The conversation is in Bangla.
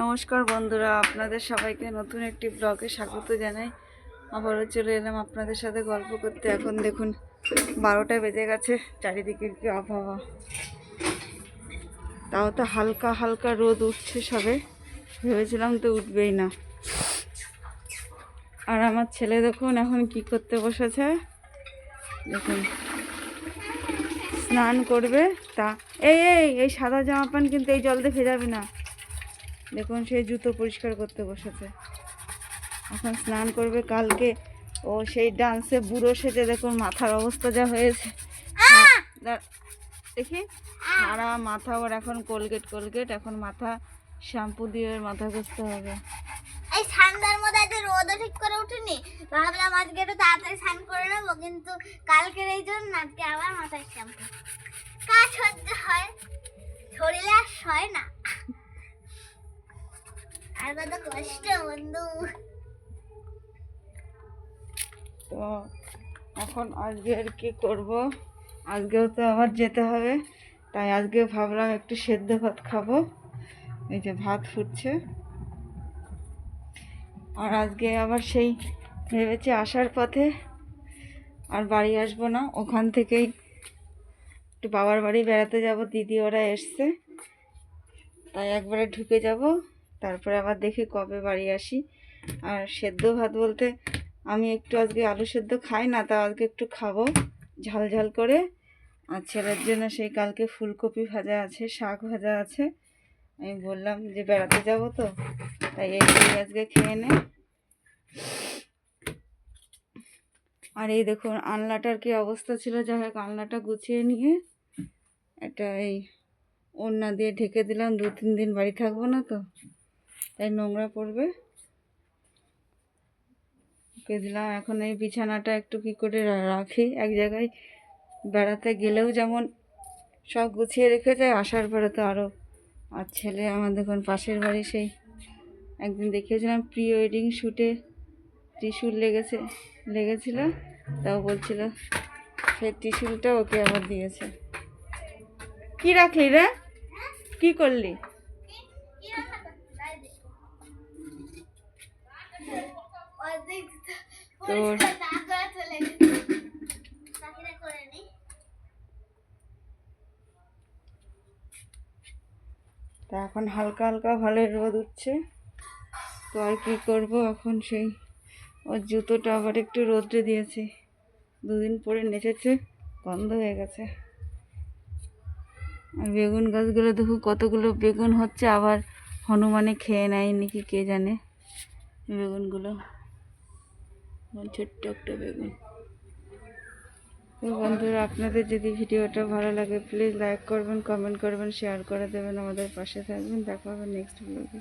নমস্কার বন্ধুরা, আপনাদের সবাইকে নতুন একটি ব্লগে স্বাগত জানাই। আবারও চলে এলাম আপনাদের সাথে গল্প করতে। এখন দেখুন, বারোটা বেজে গেছে, চারিদিকের কি আবহাওয়া। তাও তো হালকা হালকা রোদ উঠছে সবে। ভেবেছিলাম তো উঠবেই না। আর আমার ছেলে দেখুন এখন কি করতে বসেছে। দেখুন, স্নান করবে তা এই এই এই সাদা জামা প্যান্ট কিন্তু এই জল দিয়ে ভেজাবি না। দেখুন সেই জুতো পরিষ্কার করতে বসেছে। এখন স্নান করবে কালকে। ও সেই ডান্সে বুড়ো সেজে দেখুন মাথার অবস্থা যা হয়েছে। হ্যাঁ, দেখি। সারা মাথা ওর এখন কোলগেট কোলগেট। এখন মাথা শ্যাম্পু দিয়ে ওর মাথা ঘষতে হবে। এই ঠান্ডার মধ্যে রোদও ঠিক করে উঠেনি? ভাবলাম আজকে একটু তাড়াতাড়ি স্নান করে নেব কিন্তু কালকের এই জন্য আজকে আবার মাথায় শ্যাম্পু। কাজ সহ্য হয় শরীরে আর সয় না। তো এখন আজকে আর কি করব? আজকেও তো আবার যেতে হবে, তাই আজকে ভাবলাম একটু সেদ্ধ ভাত খাব। এই যে ভাত ফুটছে। আর আজকে আবার সেই ভেবেছি আসার পথে আর বাড়ি আসব না, ওখান থেকেই একটু বাবার বাড়ি বেড়াতে যাব, দিদি ওরা এসছে। তাই একবারে ঢুকে যাব। তারপরে আবার দেখি কবে বাড়ি আসি। আর সেদ্ধ ভাত বলতে আমি একটু আজকে আলু সেদ্ধ খাই না তা আজকে একটু খাব। ঝাল ঝাল করে। আর ছেলের জন্য সেই কালকে ফুলকপি ভাজা আছে, শাক ভাজা আছে। আমি বললাম যে বেড়াতে যাব তো, তাই এই আজকে খেয়ে নে। আর এই দেখুন আনলাটার কি অবস্থা ছিল, যাই হোক আনলাটা গুছিয়ে নিয়ে এটা এই ওড়না দিয়ে ঢেকে দিলাম দু তিন দিন বাড়ি থাকব না তো। তাই নোংরা পড়বে। ঢুকে দিলাম। এখন এই বিছানাটা একটু কি করে রাখি এক জায়গায়। বেড়াতে গেলেও যেমন সব গুছিয়ে রেখে যায়, আসার পরে তো আরও আর ছেলে আমার দেখুন পাশের বাড়ি, সেই একদিন দেখিয়েছিলাম প্রি ওয়েডিং শ্যুটে ত্রিশুল লেগেছে, লেগেছিল, তাও বলছিল সেই ত্রিশুলটা ওকে আবার দিয়েছে। কি রাখলি রে? কি করলি? তা এখন হালকা হালকা ভালো রোদ উঠছে। তো আর কী করব এখন সেই ওর জুতোটা আবার একটু রোদ্রে দিয়েছি। দুদিন পরে নেচেছে বন্ধ হয়ে গেছে। আর বেগুন গাছগুলো দেখুন কতগুলো বেগুন হচ্ছে, আবার হনুমানে খেয়ে নেয় নাকি কে জানে। বেগুনগুলো ছোট্ট একটা বেগুন। বন্ধুরা, আপনাদের যদি ভিডিওটা ভালো লাগে প্লিজ লাইক করবেন কমেন্ট করবেন শেয়ার করে দেবেন, আমাদের পাশে থাকবেন। দেখা হবে নেক্সট ব্লগে